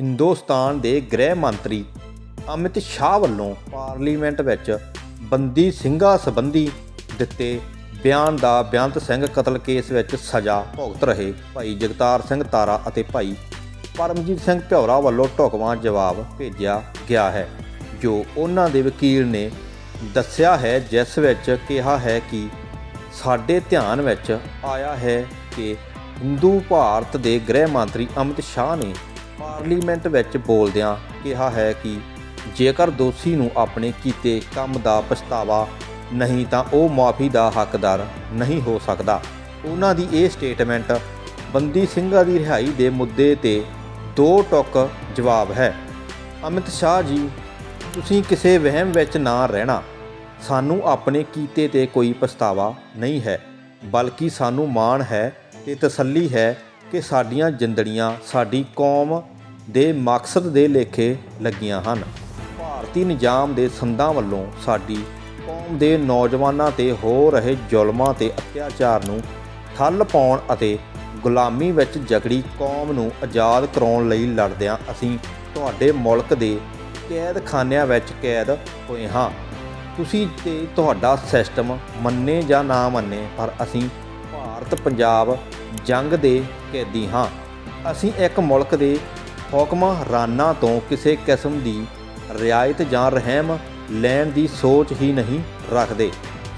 ਹਿੰਦੁਸਤਾਨ ਦੇ ਗ੍ਰਹਿ ਮੰਤਰੀ ਅਮਿਤ ਸ਼ਾਹ ਵੱਲੋਂ ਪਾਰਲੀਮੈਂਟ ਵਿੱਚ ਬੰਦੀ ਸਿੰਘਾਂ ਸੰਬੰਧੀ ਦਿੱਤੇ ਬਿਆਨ ਦਾ ਬੇਅੰਤ ਸਿੰਘ ਕਤਲ ਕੇਸ ਵਿੱਚ ਸਜ਼ਾ ਭੁਗਤ ਰਹੇ ਭਾਈ ਜਗਤਾਰ ਸਿੰਘ ਤਾਰਾ ਅਤੇ ਭਾਈ ਪਰਮਜੀਤ ਸਿੰਘ ਭਿਉਰਾ ਵੱਲੋਂ ਢੁਕਵਾਂ ਜਵਾਬ ਭੇਜਿਆ ਗਿਆ ਹੈ, ਜੋ ਉਹਨਾਂ ਦੇ ਵਕੀਲ ਨੇ ਦੱਸਿਆ ਹੈ, ਜਿਸ ਵਿੱਚ ਕਿਹਾ ਹੈ ਕਿ ਸਾਡੇ ਧਿਆਨ ਵਿੱਚ ਆਇਆ ਹੈ ਕਿ ਹਿੰਦੂ ਭਾਰਤ ਦੇ ਗ੍ਰਹਿ ਮੰਤਰੀ ਅਮਿਤ ਸ਼ਾਹ ਨੇ ਪਾਰਲੀਮੈਂਟ ਵਿੱਚ ਬੋਲਦਿਆਂ ਕਿਹਾ ਹੈ ਕਿ ਜੇਕਰ ਦੋਸ਼ੀ ਨੂੰ ਆਪਣੇ ਕੀਤੇ ਕੰਮ ਦਾ ਪਛਤਾਵਾ ਨਹੀਂ ਤਾਂ ਉਹ ਮਾਫੀ ਦਾ ਹੱਕਦਾਰ ਨਹੀਂ ਹੋ ਸਕਦਾ। ਉਹਨਾਂ ਦੀ ਇਹ ਸਟੇਟਮੈਂਟ ਬੰਦੀ ਸਿੰਘਾਂ ਦੀ ਰਿਹਾਈ ਦੇ ਮੁੱਦੇ ਤੇ ਦੋ ਟੁਕ ਜਵਾਬ ਹੈ। ਅਮਿਤ ਸ਼ਾਹ ਜੀ, ਤੁਸੀਂ ਕਿਸੇ ਵਹਿਮ ਵਿੱਚ ਨਾ ਰਹਿਣਾ। ਸਾਨੂੰ ਆਪਣੇ ਕੀਤੇ ਤੇ ਕੋਈ ਪਛਤਾਵਾ ਨਹੀਂ ਹੈ, ਬਲਕਿ ਸਾਨੂੰ ਮਾਣ ਹੈ ਤੇ ਤਸੱਲੀ ਹੈ ਕਿ ਸਾਡੀਆਂ ਜਿੰਦੜੀਆਂ ਸਾਡੀ ਕੌਮ ਦੇ ਮਕਸਦ ਦੇ ਲੇਖੇ ਲੱਗੀਆਂ ਹਨ। ਭਾਰਤੀ ਨਿਜ਼ਾਮ ਦੇ ਸੰਦਾਂ ਵੱਲੋਂ ਸਾਡੀ ਕੌਮ ਦੇ ਨੌਜਵਾਨਾਂ ਤੇ ਹੋ ਰਹੇ ਜ਼ੁਲਮਾਂ ਤੇ ਅਤਿਆਚਾਰ ਨੂੰ ਠੱਲ ਪਾਉਣ ਅਤੇ ਗੁਲਾਮੀ ਵਿੱਚ ਜਕੜੀ ਕੌਮ ਨੂੰ ਆਜ਼ਾਦ ਕਰਾਉਣ ਲਈ ਲੜਦਿਆਂ ਅਸੀਂ ਤੁਹਾਡੇ ਮੁਲਕ ਦੇ ਕੈਦਖਾਨਿਆਂ ਵਿੱਚ ਕੈਦ ਹੋਏ ਹਾਂ। ਤੁਸੀਂ ਤੇ ਤੁਹਾਡਾ ਸਿਸਟਮ ਮੰਨੇ ਜਾਂ ਨਾ ਮੰਨੇ, ਪਰ ਅਸੀਂ ਭਾਰਤ ਪੰਜਾਬ ਜੰਗ ਦੇ ਕੈਦੀ ਹਾਂ। ਅਸੀਂ ਇੱਕ ਮੁਲਕ ਦੇ ਹੁਕਮਰਾਨਾਂ ਤੋਂ ਕਿਸੇ ਕਿਸਮ ਦੀ ਰਿਆਇਤ ਜਾਂ ਰਹਿਮ ਲੈਣ ਦੀ ਸੋਚ ਹੀ ਨਹੀਂ ਰੱਖਦੇ।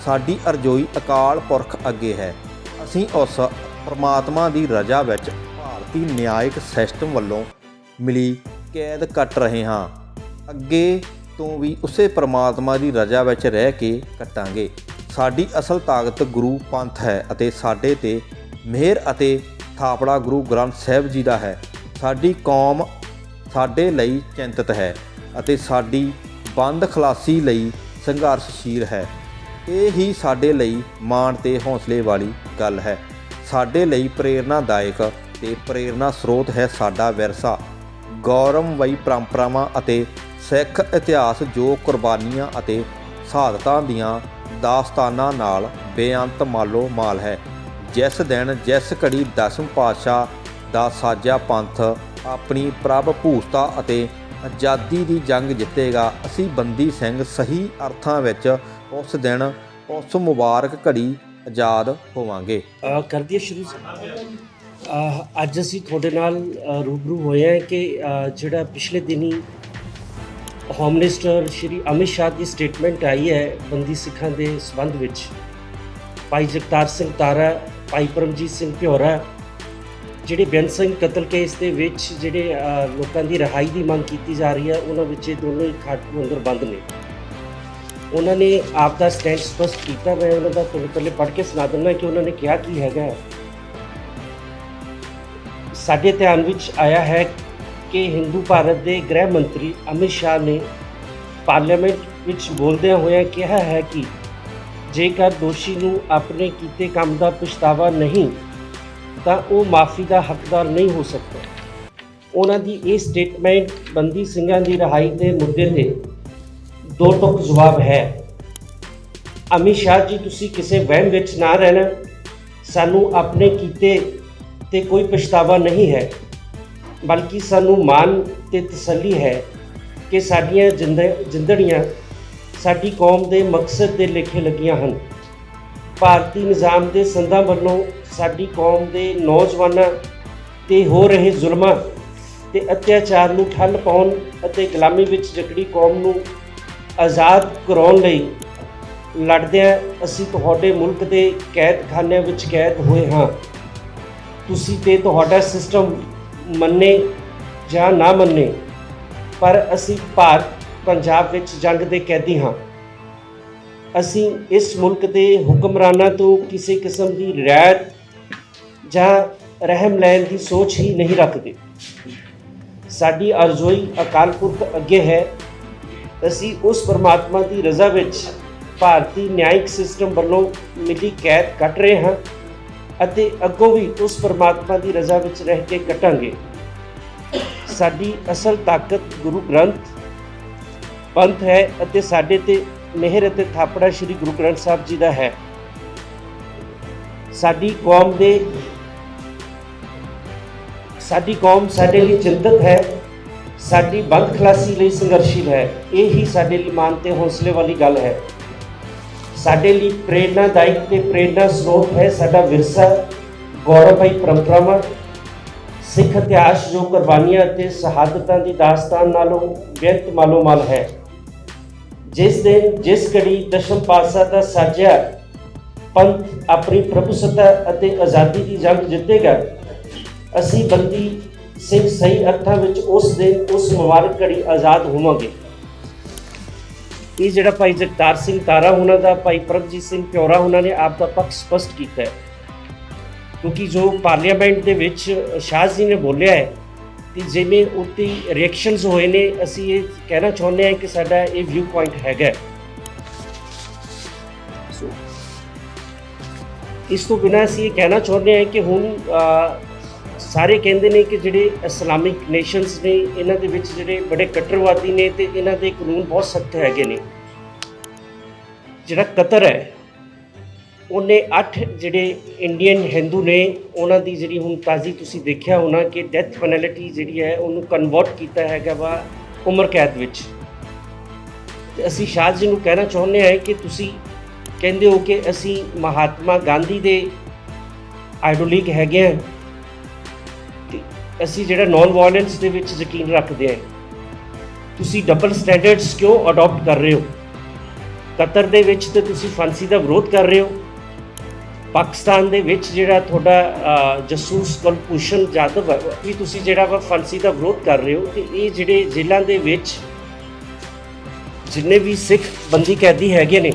ਸਾਡੀ ਅਰਜ਼ੋਈ ਅਕਾਲ ਪੁਰਖ ਅੱਗੇ ਹੈ। ਅਸੀਂ ਉਸ ਪਰਮਾਤਮਾ ਦੀ ਰਜ਼ਾ ਵਿੱਚ ਭਾਰਤੀ ਨਿਆਇਕ ਸਿਸਟਮ ਵੱਲੋਂ ਮਿਲੀ ਕੈਦ ਕੱਟ ਰਹੇ ਹਾਂ। ਅੱਗੇ ਤੋਂ ਵੀ ਉਸੇ ਪਰਮਾਤਮਾ ਦੀ ਰਜ਼ਾ ਵਿੱਚ ਰਹਿ ਕੇ ਕੱਟਾਂਗੇ। ਸਾਡੀ ਅਸਲ ਤਾਕਤ ਗੁਰੂ ਪੰਥ ਹੈ ਅਤੇ ਸਾਡੇ ਤੇ ਮਿਹਰ ਅਤੇ ਥਾਪੜਾ ਗੁਰੂ ਗ੍ਰੰਥ ਸਾਹਿਬ ਜੀ ਦਾ ਹੈ। ਸਾਡੀ ਕੌਮ ਸਾਡੇ ਲਈ ਚਿੰਤਤ ਹੈ ਅਤੇ ਸਾਡੀ ਬੰਦ ਖਲਾਸੀ ਲਈ ਸੰਘਰਸ਼ਸ਼ੀਲ ਹੈ। ਇਹ ਹੀ ਸਾਡੇ ਲਈ ਮਾਣ ਤੇ ਹੌਸਲੇ ਵਾਲੀ ਗੱਲ ਹੈ। ਸਾਡੇ ਲਈ ਪ੍ਰੇਰਨਾਦਾਇਕ ਤੇ ਪ੍ਰੇਰਨਾ ਸਰੋਤ ਹੈ ਸਾਡਾ ਵਿਰਸਾ। ਗੌਰਵਮਈ ਪਰੰਪਰਾਵਾਂ ਅਤੇ ਸਿੱਖ ਇਤਿਹਾਸ ਜੋ ਕੁਰਬਾਨੀਆਂ ਅਤੇ ਸ਼ਹਾਦਤਾਂ ਦੀਆਂ ਦਾਸਤਾਨਾਂ ਨਾਲ ਬੇਅੰਤ ਮਾਲੋ ਮਾਲ ਹੈ। ਜਿਸ ਦਿਨ ਜਿਸ ਘੜੀ ਦਸਮ ਪਾਤਸ਼ਾਹ ਦਾ ਸਾਜਾ ਪੰਥ ਆਪਣੀ ਪ੍ਰਭ ਭੂਸਤਾ ਅਤੇ ਆਜ਼ਾਦੀ ਦੀ ਜੰਗ ਜਿੱਤੇਗਾ। ਅਸੀਂ ਬੰਦੀ ਸਿੰਘ ਸਹੀ ਅਰਥਾਂ ਵਿੱਚ ਉਸ ਦਿਨ ਉਸ ਮੁਬਾਰਕ ਘੜੀ ਆਜ਼ਾਦ ਹੋਵਾਂਗੇ। ਅ, ਕਰ ਦਈਏ ਸ਼ੁਰੂ ਅੱਜ ਅਸੀਂ ਤੁਹਾਡੇ ਨਾਲ ਰੂਬਰੂ ਹੋਏ ਹਾਂ ਕਿ ਜਿਹੜਾ ਪਿਛਲੇ ਦਿਨੀ ਹੋਮ ਮਿਨਿਸਟਰ ਸ਼੍ਰੀ ਅਮਿਤ ਸ਼ਾਹ ਦੀ ਸਟੇਟਮੈਂਟ ਆਈ ਹੈ ਬੰਦੀ ਸਿੱਖਾਂ ਦੇ ਸਬੰਧ ਵਿੱਚ। ਭਾਈ ਜਗਤਾਰ ਸਿੰਘ ਤਾਰਾ ਭਾਈ ਪਰਮਜੀਤ ਸਿੰਘ ਭਿਉਰਾ ਜਿਹੜੇ ਬੇਅੰਤ ਸਿੰਘ ਕਤਲ ਕੇਸ ਦੇ ਵਿੱਚ ਜਿਹੜੇ ਲੋਕਾਂ ਦੀ ਰਿਹਾਈ ਦੀ ਮੰਗ ਕੀਤੀ ਜਾ ਰਹੀ ਹੈ, ਉਹਨਾਂ ਵਿੱਚ ਇਹ ਦੋਨੋਂ ਹੀ ਖਾਟੂ ਅੰਦਰ ਬੰਦ ਨੇ। ਉਹਨਾਂ ਨੇ ਆਪ ਦਾ ਸਟੈਂਡ ਸਪਸ਼ਟ ਕੀਤਾ, ਮੈਂ ਉਹਨਾਂ ਦਾ ਤੁਹਾਨੂੰ ਪਹਿਲੇ ਪੜ੍ਹ ਕੇ ਸੁਣਾ ਦਿੰਦਾ ਕਿ ਉਹਨਾਂ ਨੇ ਕਿਹਾ ਕੀ ਹੈਗਾ। ਸਾਡੇ ਧਿਆਨ ਵਿੱਚ ਆਇਆ ਹੈ ਕਿ ਹਿੰਦੂ ਭਾਰਤ ਦੇ ਗ੍ਰਹਿ ਮੰਤਰੀ ਅਮਿਤ ਸ਼ਾਹ ਨੇ ਪਾਰਲੀਮੈਂਟ ਵਿੱਚ ਬੋਲਦਿਆਂ ਹੋਇਆਂ ਕਿਹਾ ਹੈ ਕਿ ਜੇਕਰ ਦੋਸ਼ੀ ਨੂੰ ਆਪਣੇ ਕੀਤੇ ਕੰਮ ਦਾ ਪਛਤਾਵਾ ਨਹੀਂ ਤਾਂ ਉਹ ਮਾਫੀ ਦਾ ਹੱਕਦਾਰ ਨਹੀਂ ਹੋ ਸਕਦਾ। ਉਹਨਾਂ ਦੀ ਇਹ ਸਟੇਟਮੈਂਟ ਬੰਦੀ ਸਿੰਘਾਂ ਦੀ ਰਿਹਾਈ ਦੇ ਮੁੱਦੇ ਤੇ ਦੋ ਟੁਕ ਜਵਾਬ ਹੈ। ਅਮਿਤ ਸ਼ਾਹ ਜੀ, ਤੁਸੀਂ ਕਿਸੇ ਵਹਿਮ ਵਿੱਚ ਨਾ ਰਹਿਣਾ। ਸਾਨੂੰ ਆਪਣੇ ਕੀਤੇ ਤੇ ਕੋਈ ਪਛਤਾਵਾ ਨਹੀਂ ਹੈ। ਬਲਕਿ ਸਾਨੂੰ ਮਾਣ ਤੇ ਤਸੱਲੀ ਹੈ ਕਿ ਸਾਡੀਆਂ ਜਿੰਦ- ਜਿੰਦੜੀਆਂ ਸਾਡੀ ਕੌਮ ਦੇ ਮਕਸਦ ਦੇ ਲੇਖੇ ਲੱਗੀਆਂ ਹਨ। ਭਾਰਤੀ ਨਿਜ਼ਾਮ ਦੇ ਸੰਦਾਂ ਵੱਲੋਂ ਸਾਡੀ ਕੌਮ ਦੇ ਨੌਜਵਾਨਾਂ ਤੇ ਹੋ ਰਹੇ ਜ਼ੁਲਮਾਂ ਤੇ ਅਤਿਆਚਾਰ ਨੂੰ ਠੱਲ ਪਾਉਣ ਅਤੇ ਗੁਲਾਮੀ ਵਿੱਚ ਜਕੜੀ ਕੌਮ ਨੂੰ ਆਜ਼ਾਦ ਕਰਾਉਣ ਲਈ ਲੜਦਿਆਂ ਅਸੀਂ ਤੁਹਾਡੇ ਮੁਲਕ ਦੇ ਕੈਦਖਾਨਿਆਂ ਵਿੱਚ ਕੈਦ ਹੋਏ ਹਾਂ। ਤੁਸੀਂ ਤੇ ਤੁਹਾਡਾ ਸਿਸਟਮ ਮੰਨੇ ਜਾਂ ਨਾ ਮੰਨੇ, ਪਰ ਅਸੀਂ ਭਾਰਤ, ਪੰਜਾਬ ਵਿੱਚ ਜੰਗ ਦੇ ਕੈਦੀ ਹਾਂ। ਅਸੀਂ ਇਸ ਮੁਲਕ ਦੇ ਹੁਕਮਰਾਨਾਂ ਤੋਂ ਕਿਸੇ ਕਿਸਮ ਦੀ ਰਿਆਇਤ ਜਾਂ ਰਹਿਮ ਲੈਣ ਦੀ ਸੋਚ ਹੀ ਨਹੀਂ ਰੱਖਦੇ। ਸਾਡੀ ਅਰਜ਼ੋਈ ਅਕਾਲ ਪੁਰਖ ਅੱਗੇ ਹੈ। ਅਸੀਂ ਉਸ ਪਰਮਾਤਮਾ ਦੀ ਰਜ਼ਾ ਵਿੱਚ ਭਾਰਤੀ ਨਿਆਇਕ ਸਿਸਟਮ ਵੱਲੋਂ ਮਿਲੀ ਕੈਦ ਕੱਟ ਰਹੇ ਹਾਂ ਅਤੇ ਅੱਗੋਂ ਵੀ ਉਸ ਪਰਮਾਤਮਾ ਦੀ ਰਜ਼ਾ ਵਿੱਚ ਰਹਿ ਕੇ ਕੱਟਾਂਗੇ। ਸਾਡੀ ਅਸਲ ਤਾਕਤ ਗੁਰੂ ਗ੍ਰੰਥ, ਪੰਥ ਹੈ ਅਤੇ ਸਾਡੇ ਤੇ ਮਿਹਰ ਅਤੇ ਥਾਪੜਾ ਸ੍ਰੀ ਗੁਰੂ ਗ੍ਰੰਥ ਸਾਹਿਬ ਜੀ ਦਾ ਹੈ। ਸਾਡੀ ਕੌਮ ਦੇ ਸਾਡੀ ਕੌਮ ਸਾਡੇ ਲਈ ਚਿੰਤਤ ਹੈ, ਸਾਡੀ ਬੰਦ ਖਲਾਸੀ ਲਈ ਸੰਘਰਸ਼ੀਲ ਹੈ, ਇਹ ਹੀ ਸਾਡੇ ਲਈ ਮਾਨ ਤੇ ਹੌਸਲੇ ਵਾਲੀ ਗੱਲ ਹੈ। ਸਾਡੇ ਲਈ ਪ੍ਰੇਰਨਾਦਾਇਕ ਤੇ ਪ੍ਰੇਰਨਾ ਸਰੋਤ ਹੈ ਸਾਡਾ ਵਿਰਸਾ ਗੌਰਵਮਈ ਪਰੰਪਰਾਵਾਂ, ਸਿੱਖ ਇਤਿਹਾਸ ਜੋ ਕੁਰਬਾਨੀਆਂ ਅਤੇ ਸ਼ਹਾਦਤਾਂ ਦੀ ਦਾਸਤਾਨ ਨਾਲੋਂ ਬੇਅੰਤ ਮਾਲੋਮਾਲ ਹੈ। ਜਿਸ ਦਿਨ, ਜਿਸ ਘੜੀ ਦਸ਼ਮ ਪਾਤਸ਼ਾਹ ਦਾ ਸਾਜਿਆ ਪੰਥ ਆਪਣੀ ਪ੍ਰਭੂਸੱਤਾ ਅਤੇ ਆਜ਼ਾਦੀ ਦੀ ਜੰਗ ਜਿੱਤੇਗਾ ਅਸੀਂ ਬੰਦੀ ਸਿੰਘ ਸਹੀ ਅਰਥਾਂ ਵਿੱਚ ਉਸ ਦਿਨ ਉਸ ਮੁਬਾਰਕ ਘੜੀ ਆਜ਼ਾਦ ਹੋਵਾਂਗੇ। ਇਹ ਜਿਹੜਾ ਭਾਈ ਜਗਤਾਰ ਸਿੰਘ ਤਾਰਾ ਉਹਨਾਂ ਦਾ, ਭਾਈ ਪ੍ਰਭਜੀਤ ਸਿੰਘ ਪਿਓਰਾ ਉਹਨਾਂ ਨੇ ਆਪ ਦਾ ਪੱਖ ਸਪਸ਼ਟ ਕੀਤਾ ਹੈ। ਕਿਉਂਕਿ ਜੋ ਪਾਰਲੀਮੈਂਟ ਦੇ ਵਿੱਚ ਸ਼ਾਹ ਜੀ ਨੇ ਬੋਲਿਆ ਹੈ ਕਿ ਜਿਵੇਂ ਉੱਤੇ ਰਿਐਕਸ਼ਨਸ ਹੋਏ ਨੇ, ਅਸੀਂ ਇਹ ਕਹਿਣਾ ਚਾਹੁੰਦੇ ਹਾਂ ਕਿ ਸਾਡਾ ਇਹ ਵਿਊ ਪੁਆਇੰਟ ਹੈਗਾ ਇਸ ਤੋਂ ਬਿਨਾਂ ਅਸੀਂ ਇਹ ਕਹਿਣਾ ਚਾਹੁੰਦੇ ਹਾਂ ਕਿ ਹੁਣ ਸਾਰੇ ਕਹਿੰਦੇ ਨੇ ਕਿ ਜਿਹੜੇ ਇਸਲਾਮਿਕ ਨੇਸ਼ਨਸ ਨੇ, ਇਹਨਾਂ ਦੇ ਵਿੱਚ ਜਿਹੜੇ ਬੜੇ ਕੱਟਰਵਾਦੀ ਨੇ ਤੇ ਇਹਨਾਂ ਦੇ ਕਾਨੂੰਨ ਬਹੁਤ ਸਖਤ ਹੈਗੇ ਨੇ। ਜਿਹੜਾ ਕਤਰ ਹੈ, ਉਹਨੇ 8 ਜਿਹੜੇ ਇੰਡੀਅਨ ਹਿੰਦੂ ਨੇ, ਉਹਨਾਂ ਦੀ ਜਿਹੜੀ ਹੁਣ ਤਾਜ਼ੀ ਤੁਸੀਂ ਦੇਖਿਆ ਹੋਣਾ ਕਿ ਡੈਥ ਪੈਨਲਟੀ ਜਿਹੜੀ ਹੈ, ਉਹਨੂੰ ਕਨਵਰਟ ਕੀਤਾ ਹੈਗਾ ਵਾ ਉਮਰ ਕੈਦ ਵਿੱਚ। ਤੇ ਅਸੀਂ ਸ਼ਾਹ ਜੀ ਨੂੰ ਕਹਿਣਾ ਚਾਹੁੰਦੇ ਹਾਂ ਕਿ ਤੁਸੀਂ ਕਹਿੰਦੇ ਹੋ ਕਿ ਅਸੀਂ ਮਹਾਤਮਾ ਗਾਂਧੀ ਦੇ ਆਈਡੋਲਿਕ ਹੈਗੇ ਹਾਂ। ਅਸੀਂ ਜਿਹੜਾ ਨਾਨ ਵਾਇਲੈਂਸ ਦੇ ਵਿੱਚ ਯਕੀਨ ਰੱਖਦੇ ਹਾਂ, ਤੁਸੀਂ ਡਬਲ ਸਟੈਂਡਰਡਸ ਕਿਉਂ ਅਡਾਪਟ ਕਰ ਰਹੇ ਹੋ? ਕਤਰ ਦੇ ਵਿੱਚ ਤੇ ਤੁਸੀਂ ਫਾਂਸੀ ਦਾ ਵਿਰੋਧ ਕਰ ਰਹੇ ਹੋ। ਪਾਕਿਸਤਾਨ ਦੇ ਵਿੱਚ ਜਿਹੜਾ ਤੁਹਾਡਾ ਜਸੂਸ ਕੁਲਭੂਸ਼ਣ ਜਾਧਵ ਹੈ ਵੀ ਤੁਸੀਂ ਜਿਹੜਾ ਵਾ ਫਾਂਸੀ ਦਾ ਵਿਰੋਧ ਕਰ ਰਹੇ ਹੋ ਤੇ ਇਹ ਜਿਹੜੇ ਜੇਲ੍ਹਾਂ ਦੇ ਵਿੱਚ ਜਿੰਨੇ ਵੀ ਸਿੱਖ ਬੰਦੀ ਕੈਦੀ ਹੈਗੇ ਨੇ,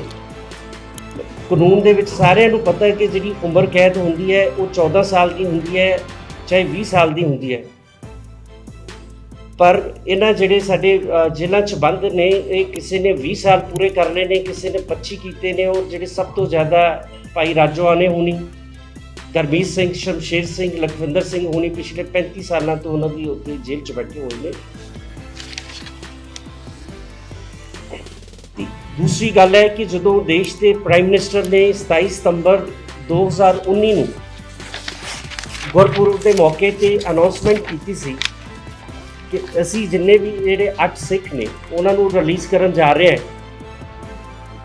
ਕਾਨੂੰਨ ਦੇ ਵਿੱਚ ਸਾਰਿਆਂ ਨੂੰ ਪਤਾ ਹੈ ਕਿ ਜਿਹੜੀ ਉਮਰ ਕੈਦ ਹੁੰਦੀ ਹੈ, ਉਹ 14 ਸਾਲ ਦੀ ਹੁੰਦੀ ਹੈ ਚਾਹੇ 20 ਸਾਲ ਦੀ ਹੁੰਦੀ ਹੈ। ਪਰ ਇਹਨਾਂ ਜਿਹੜੇ ਸਾਡੇ ਅ, ਜੇਲ੍ਹਾਂ 'ਚ ਬੰਦ ਨੇ ਇਹ ਕਿਸੇ ਨੇ 20 ਸਾਲ ਪੂਰੇ ਕਰ ਲਏ ਨੇ ਕਿਸੇ ਨੇ 25 ਕੀਤੇ ਨੇ ਔਰ ਜਿਹੜੇ ਸਭ ਤੋਂ ਜ਼ਿਆਦਾ ਭਾਈ ਰਾਜੋਆ ਨੇ ਹੋਣੀ। ਗਰਮੀਤ ਸਿੰਘ ਸ਼ਮਸ਼ੇਰ ਸਿੰਘ ਲਖਵਿੰਦਰ ਸਿੰਘ ਹੋਣੀ ਪਿਛਲੇ 35 ਸਾਲਾਂ ਤੋਂ ਉਹਨਾਂ ਦੀ ਉੱਤੇ ਜੇਲ੍ਹ 'ਚ ਬੈਠੇ ਹੋਏ ਨੇ। ਦੂਸਰੀ ਗੱਲ ਹੈ ਕਿ ਜਦੋਂ ਦੇਸ਼ ਦੇ ਪ੍ਰਾਈਮ ਮਿਨਿਸਟਰ ਨੇ 27 ਸਤੰਬਰ 2019 ਨੂੰ ਗੁਰਪੁਰਬ ਦੇ ਮੌਕੇ ਤੇ ਅਨਾਉਂਸਮੈਂਟ ਕੀਤੀ ਸੀ ਕਿ ਅਸੀਂ ਜਿੰਨੇ ਵੀ ਜਿਹੜੇ 8 ਸਿੱਖ ਨੇ, ਉਹਨਾਂ ਨੂੰ ਰਿਲੀਜ਼ ਕਰਨ ਜਾ ਰਹੇ ਹਾਂ।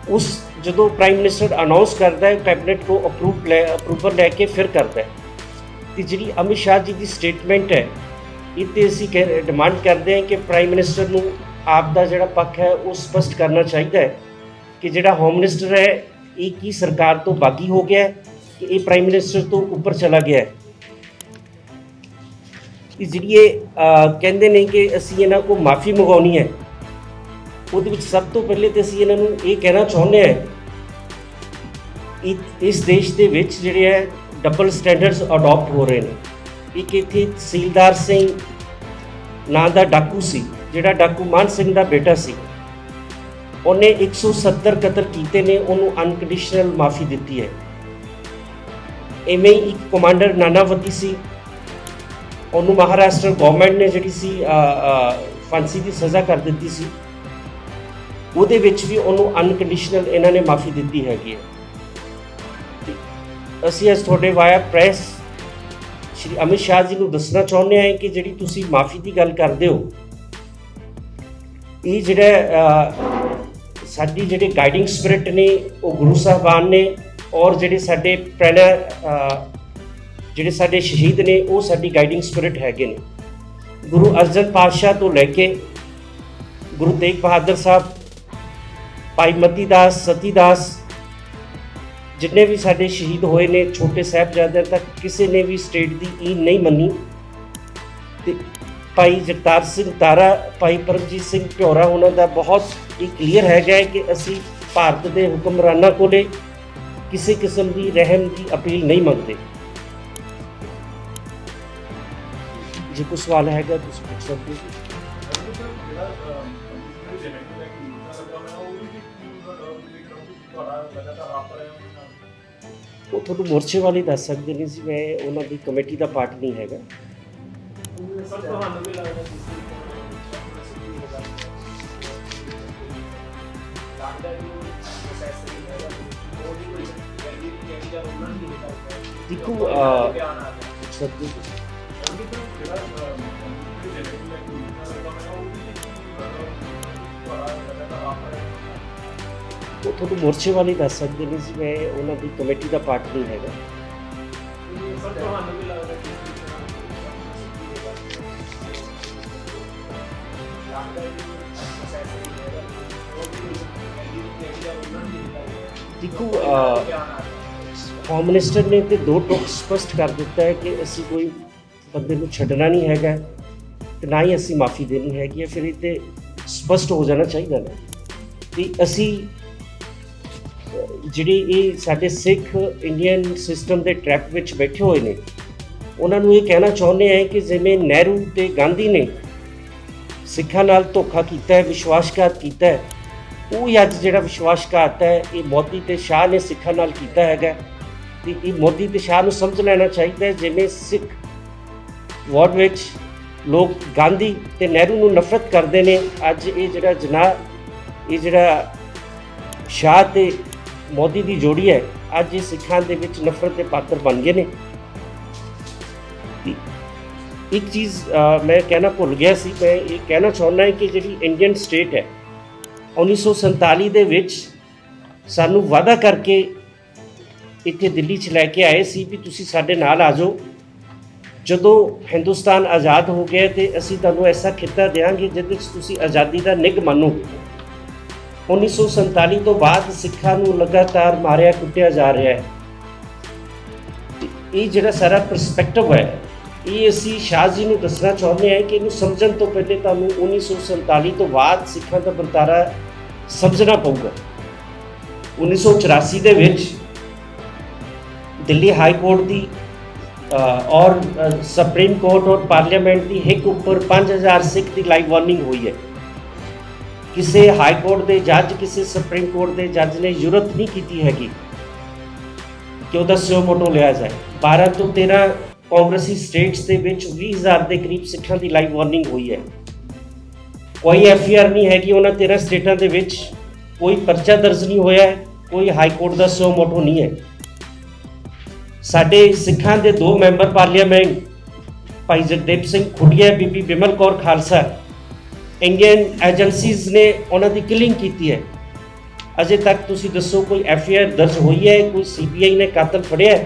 ਉਸ ਜਦੋਂ ਪ੍ਰਾਈਮ ਮਿਨਿਸਟਰ ਅਨਾਉਂਸ ਕਰਦਾ ਹੈ ਕੈਬਨਿਟ ਕੋ ਅਪਰੂਵ ਲੈ ਅਪਰੂਵਲ ਲੈ ਕੇ ਫਿਰ ਕਰਦਾ ਹੈ। ਤੇ ਜਿਹੜੀ ਅਮਿਤ ਸ਼ਾਹ ਜੀ ਦੀ ਸਟੇਟਮੈਂਟ ਹੈ ਇਹ 'ਤੇ ਅਸੀਂ ਡਿਮਾਂਡ ਕਰਦੇ ਹਾਂ ਕਿ ਪ੍ਰਾਈਮ ਮਿਨਿਸਟਰ ਨੂੰ ਆਪ ਦਾ ਜਿਹੜਾ ਪੱਖ ਹੈ, ਉਹ ਸਪਸ਼ਟ ਕਰਨਾ ਚਾਹੀਦਾ ਹੈ ਕਿ ਜਿਹੜਾ ਹੋਮ ਮਿਨਿਸਟਰ ਹੈ, ਇਹ ਕੀ ਸਰਕਾਰ ਤੋਂ ਬਾਗੀ ਹੋ ਗਿਆ ਹੈ, ਕਿ ਇਹ ਪ੍ਰਾਈਮ ਮਿਨਿਸਟਰ ਤੋਂ ਉੱਪਰ ਚਲਾ ਗਿਆ ਹੈ। ਕਿ ਜਿਹੜੀ ਇਹ ਕਹਿੰਦੇ ਨੇ ਕਿ ਅਸੀਂ ਇਹਨਾਂ ਕੋਲ ਮਾਫੀ ਮੰਗਾਉਣੀ ਹੈ। ਉਹਦੇ ਵਿੱਚ ਸਭ ਤੋਂ ਪਹਿਲੇ ਤੇ ਅਸੀਂ ਇਹਨਾਂ ਨੂੰ ਇਹ ਕਹਿਣਾ ਚਾਹੁੰਦੇ ਹਾਂ ਇਸ ਦੇਸ਼ ਦੇ ਵਿੱਚ ਜਿਹੜੇ ਹੈ ਡਬਲ ਸਟੈਂਡਰਡਸ ਅਡਾਪਟ ਹੋ ਰਹੇ ਨੇ। ਇੱਕ ਇੱਥੇ ਤਹਿਸੀਲਦਾਰ ਸਿੰਘ, ਨਾਂ ਦਾ ਡਾਕੂ ਸੀ, ਜਿਹੜਾ ਡਾਕੂ ਮਾਨ ਸਿੰਘ ਦਾ ਬੇਟਾ ਸੀ। ਉਹਨੇ 170 ਕਤਲ ਕੀਤੇ ਨੇ, ਉਹਨੂੰ ਅਨਕੰਡੀਸ਼ਨਲ ਮਾਫੀ ਦਿੱਤੀ ਹੈ। ਐਵੇਂ ਹੀ ਇੱਕ ਕਮਾਂਡਰ ਨਾਨਾਵਤੀ ਸੀ ਉਹਨੂੰ ਮਹਾਰਾਸ਼ਟਰ ਗਵਰਨਮੈਂਟ ਨੇ ਜਿਹੜੀ ਸੀ ਫਾਂਸੀ ਦੀ ਸਜ਼ਾ ਕਰ ਦਿੱਤੀ ਸੀ, ਉਹਦੇ ਵਿੱਚ ਵੀ ਉਹਨੂੰ ਅਨਕੰਡੀਸ਼ਨਲ ਇਹਨਾਂ ਨੇ ਮਾਫੀ ਦਿੱਤੀ ਹੈਗੀ ਹੈ। ਅਸੀਂ ਅੱਜ ਤੁਹਾਡੇ ਵਾਇਆ ਪ੍ਰੈਸ ਸ਼੍ਰੀ ਅਮਿਤ ਸ਼ਾਹ ਜੀ ਨੂੰ ਦੱਸਣਾ ਚਾਹੁੰਦੇ ਹਾਂ ਕਿ ਜਿਹੜੀ ਤੁਸੀਂ ਮਾਫੀ ਦੀ ਗੱਲ ਕਰਦੇ ਹੋ, ਇਹ ਜਿਹੜਾ ਸਾਡੀ ਜਿਹੜੇ ਗਾਈਡਿੰਗ ਸਪਿਰਿਟ ਨੇ, ਉਹ ਗੁਰੂ ਸਾਹਿਬਾਨ ਨੇ ਔਰ ਜਿਹੜੇ ਸਾਡੇ ਪ੍ਰਣਾ ਜਿਹੜੇ ਸਾਡੇ ਸ਼ਹੀਦ ਨੇ, ਉਹ ਸਾਡੀ ਗਾਈਡਿੰਗ ਸਪਿਰਿਟ ਹੈਗੇ ਨੇ। ਗੁਰੂ ਅਰਜਨ ਪਾਤਸ਼ਾਹ ਤੋਂ ਲੈ ਕੇ ਗੁਰੂ ਤੇਗ ਬਹਾਦਰ ਸਾਹਿਬ, ਭਾਈ ਮਤੀ ਦਾਸ, ਸਤੀ ਦਾਸ, ਜਿੰਨੇ ਵੀ ਸਾਡੇ ਸ਼ਹੀਦ ਹੋਏ ਨੇ, ਛੋਟੇ ਸਾਹਿਬਜ਼ਾਦਿਆਂ ਤੱਕ, ਕਿਸੇ ਨੇ ਵੀ ਸਟੇਟ ਦੀ ਈਨ ਨਹੀਂ ਮੰਨੀ। ਤੇ ਭਾਈ ਜਗਤਾਰ ਸਿੰਘ ਤਾਰਾ, ਭਾਈ ਪਰਮਜੀਤ ਸਿੰਘ ਪਿਉਰਾ ਉਹਨਾਂ ਦਾ ਬਹੁਤ ਹੀ ਕਲੀਅਰ ਹੈਗਾ ਹੈ ਕਿ ਅਸੀਂ ਭਾਰਤ ਦੇ ਹੁਕਮਰਾਨਾਂ ਕੋਲੇ ਕਿਸੇ ਕਿਸਮ ਦੀ ਰਹਿਮ ਦੀ ਅਪੀਲ ਨਹੀਂ ਮੰਗਦੇ। ਜੇ ਕੋਈ ਸਵਾਲ ਹੈਗਾ, ਤੁਸੀਂ ਪੁੱਛ ਸਕਦੇ ਹੋ। ਉਹ ਤੁਹਾਨੂੰ ਮੋਰਚੇ ਵਾਲੇ ਦੱਸ ਸਕਦੇ ਨੇ ਜੀ, ਮੈਂ ਉਹਨਾਂ ਦੀ ਕਮੇਟੀ ਦਾ ਪਾਰਟ ਨਹੀਂ ਹੈਗਾ। ਸਰ ਤੁਹਾਨੂੰ ਵੀ ਲੱਗਦਾ ਜਿਸ ਦੀ ਲੱਗਦਾ ਕਿ ਉਹ ਤੁਹਾਨੂੰ ਮੋਰਚੇ ਵਾਲੀ ਦੱਸ ਸਕਦੇ ਨੇ ਜੀ ਉਹਨਾਂ ਦੀ ਕਮੇਟੀ ਦਾ ਪਾਰਟ ਨਹੀਂ ਹੈਗਾ। ਦੇਖੋ ਹੋਮ ਮਿਨਿਸਟਰ ਨੇ ਤੇ ਦੋ ਟੋਕ ਸਪਸ਼ਟ ਕਰ ਦਿੱਤਾ ਹੈ ਕਿ ਅਸੀਂ ਕੋਈ ਬੰਦੇ ਨੂੰ ਛੱਡਣਾ ਨਹੀਂ ਹੈਗਾ ਤੇ ਨਾ ਹੀ ਅਸੀਂ ਮਾਫੀ ਦੇਣੀ ਹੈਗੀ ਹੈ, ਫਿਰ ਇਹ ਤੇ ਸਪਸ਼ਟ ਹੋ ਜਾਣਾ ਚਾਹੀਦਾ ਨਾ। ਤੇ ਅਸੀਂ ਜਿਹੜੀ ਇਹ ਸਾਡੇ ਸਿੱਖ ਇੰਡੀਅਨ ਸਿਸਟਮ ਦੇ ਟਰੈਪ ਵਿੱਚ ਬੈਠੇ ਹੋਏ ਨੇ, ਉਹਨਾਂ ਨੂੰ ਇਹ ਕਹਿਣਾ ਚਾਹੁੰਦੇ ਹਾਂ ਕਿ ਜਿਵੇਂ ਨਹਿਰੂ ਤੇ ਗਾਂਧੀ ਨੇ ਸਿੱਖਾਂ ਨਾਲ ਧੋਖਾ ਕੀਤਾ ਹੈ, ਵਿਸ਼ਵਾਸਘਾਤ ਕੀਤਾ ਹੈ, ਉਹ ਹੀ ਅੱਜ ਜਿਹੜਾ ਵਿਸ਼ਵਾਸਘਾਤ ਹੈ, ਇਹ ਮੋਦੀ ਤੇ ਸ਼ਾਹ ਨੇ ਸਿੱਖਾਂ ਨਾਲ ਕੀਤਾ ਹੈਗਾ। ਤੇ ਇਹ ਮੋਦੀ ਤੇ ਸ਼ਾਹ ਨੂੰ ਸਮਝ ਲੈਣਾ ਚਾਹੀਦਾ ਹੈ, ਜਿਵੇਂ ਸਿੱਖ ਵਾਰਡ ਵਿੱਚ ਲੋਕ ਗਾਂਧੀ ਤੇ ਨਹਿਰੂ ਨੂੰ ਨਫ਼ਰਤ ਕਰਦੇ ਨੇ। ਅੱਜ ਇਹ ਜਿਹੜਾ ਜਨਾਹ, ਇਹ ਜਿਹੜਾ ਸ਼ਾਹ ਤੇ ਮੋਦੀ ਦੀ ਜੋੜੀ ਹੈ, ਅੱਜ ਇਹ ਸਿੱਖਾਂ ਦੇ ਵਿੱਚ ਨਫ਼ਰਤ ਦੇ ਪਾਤਰ ਬਣ ਗਏ ਨੇ। ਇੱਕ ਚੀਜ਼ ਮੈਂ ਕਹਿਣਾ ਭੁੱਲ ਗਿਆ ਸੀ, ਮੈਂ ਇਹ ਕਹਿਣਾ ਚਾਹੁੰਦਾ ਹਾਂ ਕਿ ਜਿਹੜੀ ਇੰਡੀਅਨ ਸਟੇਟ ਹੈ 1947 ਦੇ ਵਿੱਚ ਸਾਨੂੰ ਵਾਅਦਾ ਕਰਕੇ ਇੱਥੇ ਦਿੱਲੀ 'ਚ ਲੈ ਕੇ ਆਏ ਸੀ ਵੀ ਤੁਸੀਂ ਸਾਡੇ ਨਾਲ ਆ ਜਾਓ। ਜਦੋਂ ਹਿੰਦੁਸਤਾਨ ਆਜ਼ਾਦ ਹੋ ਗਿਆ ਤੇ ਅਸੀਂ ਤੁਹਾਨੂੰ ਐਸਾ ਖਿੱਤਾ ਦੇਵਾਂਗੇ ਜਿਹਦੇ ਵਿੱਚ ਤੁਸੀਂ ਆਜ਼ਾਦੀ ਦਾ ਨਿੱਘ ਮੰਨੋਗੇ। 1947 ਤੋਂ ਬਾਅਦ ਸਿੱਖਾਂ ਨੂੰ ਲਗਾਤਾਰ ਮਾਰਿਆ ਕੁੱਟਿਆ ਜਾ ਰਿਹਾ ਹੈ। ਇਹ ਜਿਹੜਾ ਸਾਰਾ ਪਰਸਪੈਕਟਿਵ ਹੈ, ਇਹ ਅਸੀਂ ਸ਼ਾਹ ਜੀ ਨੂੰ ਦੱਸਣਾ ਚਾਹੁੰਦੇ ਹਾਂ ਕਿ ਇਹਨੂੰ ਸਮਝਣ ਤੋਂ ਪਹਿਲੇ ਤੁਹਾਨੂੰ 1947 ਤੋਂ ਬਾਅਦ ਸਿੱਖਾਂ ਦਾ ਵਰਤਾਰਾ ਸਮਝਣਾ ਪਊਗਾ। 1984 ਦੇ ਵਿੱਚ ਦਿੱਲੀ ਹਾਈ ਕੋਰਟ ਦੀ ਔਰ ਸੁਪਰੀਮ ਕੋਰਟ ਔਰ ਪਾਰਲੀਮੈਂਟ ਦੀ ਹਿੱਕ ਉੱਪਰ 5000 ਸਿੱਖ ਦੀ ਲਾਈਵ ਵਾਰਨਿੰਗ ਹੋਈ ਹੈ ਕਿਸੇ ਹਾਈ ਕੋਰਟ ਦੇ ਜੱਜ ਕਿਸੇ ਸੁਪਰੀਮ ਕੋਰਟ ਦੇ ਜੱਜ ਨੇ ਜ਼ਰੂਰਤ ਨਹੀਂ ਕੀਤੀ ਹੈਗੀ ਕਿ ਉਹਦਾ ਸਿਓ ਮੋਟੋ ਲਿਆ ਜਾਏ 12 ਤੋਂ 13 ਕਾਂਗਰਸੀ ਸਟੇਟਸ ਦੇ ਵਿੱਚ 20000 ਦੇ ਕਰੀਬ ਸਿੱਖਾਂ ਦੀ ਲਾਈਵ ਵਾਰਨਿੰਗ ਹੋਈ ਹੈ ਕੋਈ ਐਫਆਰ ਨਹੀਂ ਹੈਗੀ ਉਹਨਾਂ 13 ਸਟੇਟਾਂ ਦੇ ਵਿੱਚ ਕੋਈ ਪਰਚਾ ਦਰਜ ਨਹੀਂ ਹੋਇਆ ਕੋਈ ਹਾਈ ਕੋਰਟ ਦਾ ਸਿਓ ਮੋਟੋ ਨਹੀਂ ਹੈ ਸਾਡੇ ਸਿੱਖਾਂ ਦੇ ਦੋ ਮੈਂਬਰ ਪਾਰਲੀਮੈਂਟ ਭਾਈ ਜਗਦੇਵ ਸਿੰਘ ਖੁੱਡੀਆ, ਬੀਬੀ ਬਿਮਲ ਕੌਰ ਖਾਲਸਾ, ਇੰਡੀਅਨ ਏਜੰਸੀਜ਼ ਨੇ ਉਹਨਾਂ ਦੀ ਕਿਲਿੰਗ ਕੀਤੀ ਹੈ। ਅਜੇ ਤੱਕ ਤੁਸੀਂ ਦੱਸੋ, ਕੋਈ ਐਫ ਆਈ ਆਰ ਦਰਜ ਹੋਈ ਹੈ, ਕੋਈ ਸੀ ਬੀ ਆਈ ਨੇ ਕਾਤਲ ਫੜਿਆ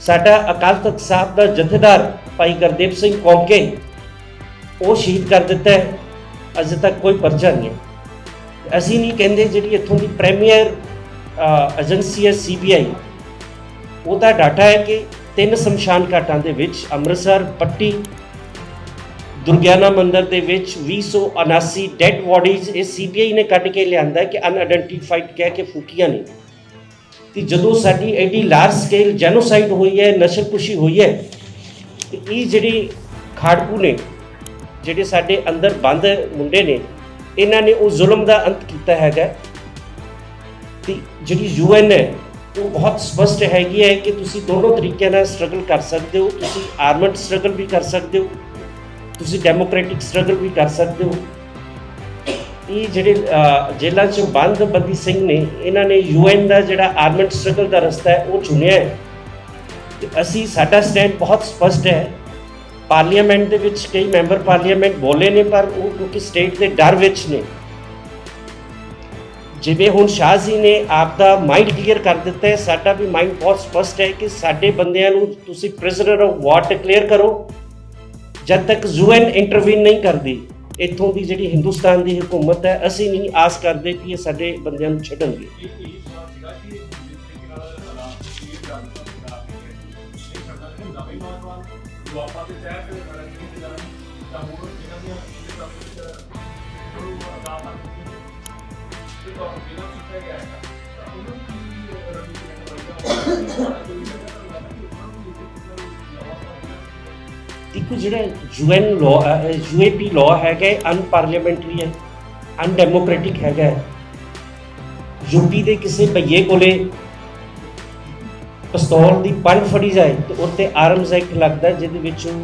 ਸਾਡਾ ਅਕਾਲ ਤਖਤ ਸਾਹਿਬ ਦਾ ਜਥੇਦਾਰ ਭਾਈ ਗੁਰਦੇਵ ਸਿੰਘ ਕੌਂਕੇ, ਉਹ ਸ਼ਹੀਦ ਕਰ ਦਿੱਤਾ ਹੈ। ਅਜੇ ਤੱਕ ਕੋਈ ਪਰਚਾ ਨਹੀਂ ਹੈ। ਅਸੀਂ ਨਹੀਂ ਕਹਿੰਦੇ ਜਿਹੜੀ ਇੱਥੋਂ ਦੀ ਪ੍ਰੀਮੀਅਰ ਏਜੰਸੀ ਹੈ ਸੀਬੀਆਈ ਉਹਦਾ ਡਾਟਾ ਹੈ ਕਿ ਤਿੰਨ ਸ਼ਮਸ਼ਾਨ ਘਾਟਾਂ ਦੇ ਵਿੱਚ ਅੰਮ੍ਰਿਤਸਰ, ਪੱਟੀ, ਦੁਰਗਿਆਨਾ ਮੰਦਿਰ ਦੇ ਵਿੱਚ 279 ਡੈਡ ਬਾਡੀਜ਼ ਇਹ ਸੀਬੀਆਈ ਨੇ ਕੱਢ ਕੇ ਲਿਆਂਦਾ ਕਿ ਅਨਆਇਡੈਂਟੀਫਾਈਡ ਕਹਿ ਕੇ ਫੂਕੀਆਂ ਨੇ। ਕਿ ਜਦੋਂ ਸਾਡੀ ਐਡੀ ਲਾਰਜ ਸਕੇਲ ਜੈਨੋਸਾਈਡ ਹੋਈ ਹੈ ਨਸ਼ਲਕੁਸ਼ੀ ਹੋਈ ਹੈ, ਤੇ ਇਹ ਜਿਹੜੀ ਖਾੜਕੂ ਨੇ, ਜਿਹੜੇ ਸਾਡੇ ਅੰਦਰ ਬੰਦ ਮੁੰਡੇ ਨੇ, ਇਹਨਾਂ ਨੇ ਉਹ ਜ਼ੁਲਮ ਦਾ ਅੰਤ ਕੀਤਾ ਹੈਗਾ। ਤੇ ਜਿਹੜੀ ਯੂਐਨ ਹੈ ਉਹ ਬਹੁਤ ਸਪਸ਼ਟ ਹੈਗੀ ਹੈ ਕਿ ਤੁਸੀਂ ਦੋਨੋਂ ਤਰੀਕਿਆਂ ਨਾਲ ਸਟਰਗਲ ਕਰ ਸਕਦੇ ਹੋ, ਤੁਸੀਂ ਆਰਮਡ ਸਟਰਗਲ ਵੀ ਕਰ ਸਕਦੇ ਹੋ, ਤੁਸੀਂ ਡੈਮੋਕ੍ਰੈਟਿਕ ਸਟਰਗਲ ਵੀ ਕਰ ਸਕਦੇ ਹੋ। ਇਹ ਜਿਹੜੇ ਜੇਲ੍ਹਾਂ 'ਚ ਬੰਦ ਬੰਦੀ ਸਿੰਘ ਨੇ, ਇਹਨਾਂ ਨੇ ਯੂਐਨ ਦਾ ਜਿਹੜਾ ਆਰਮਡ ਸਟਰਗਲ ਦਾ ਰਸਤਾ ਹੈ, ਉਹ ਚੁਣਿਆ ਹੈ। ਤੇ ਅਸੀਂ, ਸਾਡਾ ਸਟੈਂਡ ਬਹੁਤ ਸਪਸ਼ਟ ਹੈ। ਪਾਰਲੀਮੈਂਟ ਦੇ ਵਿੱਚ ਕਈ ਮੈਂਬਰ ਪਾਰਲੀਮੈਂਟ ਬੋਲੇ ਨੇ, ਪਰ ਉਹ ਕਿਉਂਕਿ ਸਟੇਟ ਦੇ ਡਰ ਵਿੱਚ ਨੇ। ਜਿਵੇਂ ਹੁਣ ਸ਼ਾਹ ਜੀ ਨੇ ਆਪ ਦਾ ਮਾਈਂਡ ਕਲੀਅਰ ਕਰ ਦਿੱਤਾ ਹੈ ਸਾਡਾ ਵੀ ਮਾਈਂਡ ਬਹੁਤ ਸਪਸ਼ਟ ਹੈ ਕਿ ਸਾਡੇ ਬੰਦਿਆਂ ਨੂੰ ਤੁਸੀਂ ਪ੍ਰਿਜ਼ਨਰ ਆਫ ਵਾਰ ਡਿਕਲੇਅਰ ਕਰੋ ਜਦ ਤੱਕ ਯੂਐਨ ਇੰਟਰਵੀਨ ਨਹੀਂ ਕਰਦੀ ਇੱਥੋਂ ਦੀ ਜਿਹੜੀ ਹਿੰਦੁਸਤਾਨ ਦੀ ਹਕੂਮਤ ਹੈ ਅਸੀਂ ਨਹੀਂ ਆਸ ਕਰਦੇ ਕਿ ਇਹ ਸਾਡੇ ਬੰਦਿਆਂ ਨੂੰ ਛੱਡਣਗੇ ਇਹ ਇਹ ਸਵਾਲ ਸੀਗਾ ਕਿ ਜਿਸ ਤਰੀਕੇ ਜਿਹੜਾ ਯੂਐਨ ਲਾਅ ਯੂਏਪੀ ਲਾਅ ਹੈਗਾ ਅਨਪਾਰਲੀਮੈਂਟਰੀ ਹੈ ਅਨਡੈਮੋਕ੍ਰੈਟਿਕ ਹੈਗਾ ਹੈ। ਯੂਪੀ ਦੇ ਕਿਸੇ ਭਈਏ ਕੋਲੇ ਪਿਸਤੌਲ ਦੀ ਪੰਨ ਫੜੀ ਜਾਏ ਤੇ ਉੱਤੇ ਆਰਮਸ ਐਕਟ ਲੱਗਦਾ ਜਿਹਦੇ ਵਿੱਚ ਉਹ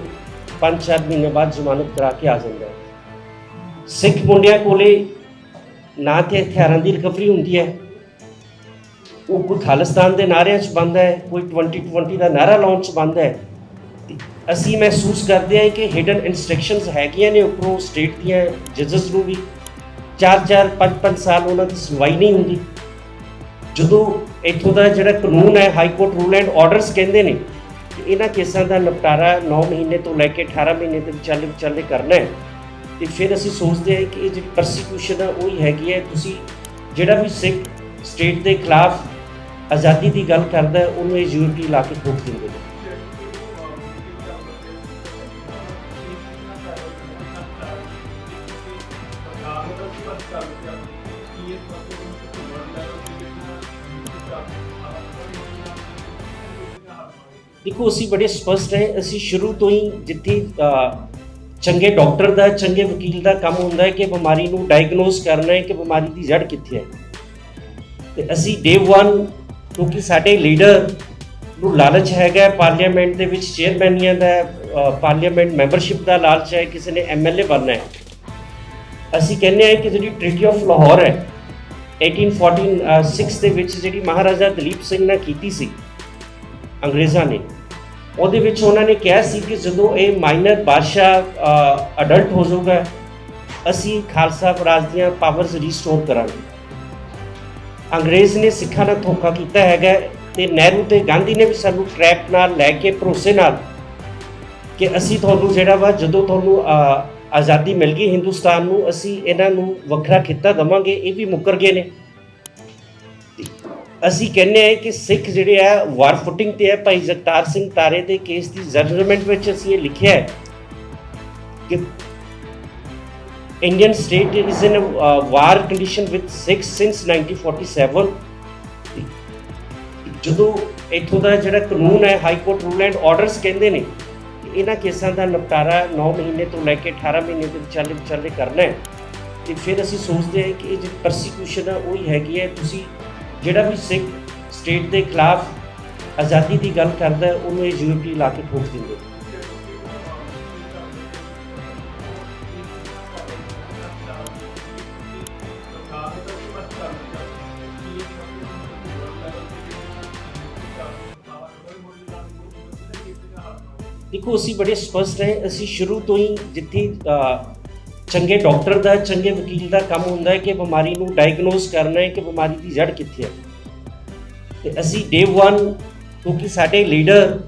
ਪੰਜ ਚਾਰ ਮਹੀਨੇ ਬਾਅਦ ਜ਼ਮਾਨਤ ਕਰਾ ਕੇ ਆ ਜਾਂਦਾ ਹੈ ਸਿੱਖ ਮੁੰਡਿਆਂ ਕੋਲੇ ਨਾ ਤੇ ਹਥਿਆਰਾਂ ਦੀ ਰਿਕਵਰੀ ਹੁੰਦੀ ਹੈ। ਉਹ ਕੋਈ ਖਾਲਿਸਤਾਨ ਦੇ ਨਾਅਰਿਆਂ 'ਚ ਬੰਦ ਹੈ, ਕੋਈ 2020 ਦਾ ਨਾਅਰਾ ਲਾਉਣ 'ਚ ਬੰਦ ਹੈ। ਅਸੀਂ ਮਹਿਸੂਸ ਕਰਦੇ ਹਾਂ ਕਿ ਹਿਡਨ ਇਨਸਟਰਕਸ਼ਨਸ ਹੈਗੀਆਂ ਨੇ ਉੱਪਰੋਂ ਸਟੇਟ ਦੀਆਂ ਜੱਜਸ ਨੂੰ ਵੀ। 4-4 5-5 ਸਾਲ ਉਹਨਾਂ ਦੀ ਸੁਣਵਾਈ ਨਹੀਂ ਹੁੰਦੀ। ਜਦੋਂ ਇੱਥੋਂ ਦਾ ਜਿਹੜਾ ਕਾਨੂੰਨ ਹੈ high court rule and orders ਕਹਿੰਦੇ ਨੇ ਕਿ ਇਹਨਾਂ ਕੇਸਾਂ ਦਾ ਨਿਪਟਾਰਾ 9 ਮਹੀਨੇ ਤੋਂ ਲੈ ਕੇ 18 ਮਹੀਨੇ ਦੇ ਵਿਚਾਲੇ ਵਿਚਾਲੇ ਕਰਨਾ ਹੈ। ਤੇ ਫਿਰ ਅਸੀਂ ਸੋਚਦੇ ਹਾਂ ਕਿ ਇਹ ਜਿਹੜੀ ਪਰਸੀਕਿਊਸ਼ਨ ਹੈ ਉਹ ਹੀ ਹੈਗੀ ਹੈ। ਤੁਸੀਂ ਜਿਹੜਾ ਵੀ ਸਿੱਖ ਸਟੇਟ ਦੇ ਖਿਲਾਫ ਆਜ਼ਾਦੀ ਦੀ ਗੱਲ ਕਰਦਾ ਹੈ, ਉਹਨੂੰ ਇਹ ਯੂਨਿਟੀ ਲਾ ਕੇ ਠੋਕ ਦਿੰਦੇ ਨੇ। ਦੇਖੋ ਅਸੀਂ ਬੜੇ ਸਪਸ਼ਟ ਹੈ ਅਸੀਂ ਸ਼ੁਰੂ ਤੋਂ ਹੀ ਜਿੱਥੇ ਚੰਗੇ ਡਾਕਟਰ ਦਾ ਚੰਗੇ ਵਕੀਲ ਦਾ ਕੰਮ ਹੁੰਦਾ ਹੈ ਕਿ ਬਿਮਾਰੀ ਨੂੰ ਡਾਇਗਨੋਸ ਕਰਨਾ ਹੈ ਕਿ ਬਿਮਾਰੀ ਦੀ ਜੜ ਕਿੱਥੇ ਹੈ। ਤੇ ਅਸੀਂ ਡੇ 1 ਕਿਉਂਕਿ ਸਾਡੇ ਲੀਡਰ ਨੂੰ ਲਾਲਚ ਹੈਗਾ ਪਾਰਲੀਮੈਂਟ ਦੇ ਵਿੱਚ ਚੇਅਰਮੈਨੀਆਂ ਦਾ ਅ, ਪਾਰਲੀਮੈਂਟ ਮੈਂਬਰਸ਼ਿਪ ਦਾ ਲਾਲਚ ਹੈ ਕਿਸੇ ਨੇ ਐਮਐਲਏ ਬਣਨਾ ਹੈ। ਅਸੀਂ ਕਹਿੰਦੇ ਹਾਂ ਕਿ ਜਿਹੜੀ ਟ੍ਰੀਟੀ ਆਫ ਲਾਹੌਰ ਹੈ 1846 ਦੇ ਵਿੱਚ ਜਿਹੜੀ ਮਹਾਰਾਜਾ ਦਲੀਪ ਸਿੰਘ ਨੇ ਕੀਤੀ ਸੀ ਅੰਗਰੇਜ਼ਾਂ ਨੇ ਉਹਦੇ ਵਿੱਚ ਉਹਨਾਂ ਨੇ ਕਿਹਾ ਸੀ ਕਿ ਜਦੋਂ ਇਹ ਮਾਈਨਰ ਬਾਦਸ਼ਾਹ ਅਡਲਟ ਹੋ ਜਾਊਗਾ, ਅਸੀਂ ਖਾਲਸਾ ਰਾਜ ਦੀਆਂ ਪਾਵਰਸ ਰੀਸਟੋਰ ਕਰਾਂਗੇ। ਅੰਗਰੇਜ਼ ਨੇ ਸਿੱਖਾਂ ਨਾਲ ਧੋਖਾ ਕੀਤਾ ਹੈਗਾ ਤੇ ਨਹਿਰੂ ਤੇ ਗਾਂਧੀ ਨੇ ਵੀ ਸਾਨੂੰ ਟਰੈਪ ਨਾਲ ਲੈ ਕੇ ਭਰੋਸੇ ਨਾਲ ਕਿ ਅਸੀਂ ਤੁਹਾਨੂੰ ਜਿਹੜਾ ਵਾ, ਜਦੋਂ ਤੁਹਾਨੂੰ ਆਜ਼ਾਦੀ ਮਿਲ ਗਈ ਹਿੰਦੁਸਤਾਨ ਨੂੰ, ਅਸੀਂ ਇਹਨਾਂ ਨੂੰ ਵੱਖਰਾ ਖਿੱਤਾ ਦਵਾਂਗੇ, ਇਹ ਵੀ ਮੁੱਕਰ ਗਏ ਨੇ। ਅਸੀਂ ਕਹਿੰਦੇ ਹਾਂ ਕਿ ਸਿੱਖ ਜਿਹੜੇ ਆ ਵਾਰ ਫੁੱਟਿੰਗ ਤੇ ਹੈ ਭਾਈ ਜਗਤਾਰ ਸਿੰਘ ਤਾਰੇ ਦੇ ਕੇਸ ਦੀ ਜਜਮੈਂਟ ਵਿੱਚ ਅਸੀਂ ਇਹ ਲਿਖਿਆ ਹੈ ਕਿ Indian state is in a uh, war condition with Sikhs since 1947 ਜਦੋਂ ਇੱਥੋਂ ਦਾ ਜਿਹੜਾ ਕਾਨੂੰਨ ਹੈ high court rule and orders ਕਹਿੰਦੇ ਨੇ ਇਹਨਾਂ ਕੇਸਾਂ ਦਾ ਨਿਪਟਾਰਾ 9 ਮਹੀਨੇ ਤੋਂ ਲੈ ਕੇ 18 ਮਹੀਨੇ ਦੇ ਵਿਚਾਲੇ ਵਿਚਾਲੇ ਕਰਨਾ ਹੈ। ਤੇ ਫਿਰ ਅਸੀਂ ਸੋਚਦੇ ਹਾਂ ਕਿ ਇਹ ਜਿਹੜੀ ਪਰਸੀਕਿਊਸ਼ਨ ਹੈ ਉਹ ਹੀ ਹੈਗੀ ਹੈ। ਤੁਸੀਂ ਜਿਹੜਾ ਵੀ ਸਿੱਖ ਸਟੇਟ ਦੇ ਖਿਲਾਫ ਆਜ਼ਾਦੀ ਦੀ ਗੱਲ ਕਰਦਾ ਹੈ, ਉਹਨੂੰ ਇਹ ਯੂਨਿਟੀ ਲਾ ਕੇ ਠੋਕ ਦਿੰਦੇ ਦੇਖੋ, ਅਸੀਂ ਬੜੇ ਸਪਸ਼ਟ ਰਹੇ, ਅਸੀਂ ਸ਼ੁਰੂ ਤੋਂ ਹੀ ਜਿੱਥੇ ਚੰਗੇ ਡਾਕਟਰ ਦਾ ਚੰਗੇ ਵਕੀਲ ਦਾ ਕੰਮ ਹੁੰਦਾ ਹੈ ਕਿ ਬਿਮਾਰੀ ਨੂੰ ਡਾਇਗਨੋਸ ਕਰਨਾ ਹੈ ਕਿ ਬਿਮਾਰੀ ਦੀ ਜੜ ਕਿੱਥੇ ਹੈ। ਤੇ ਅਸੀਂ ਡੇ 1 ਕਿਉਂਕਿ ਸਾਡੇ ਲੀਡਰ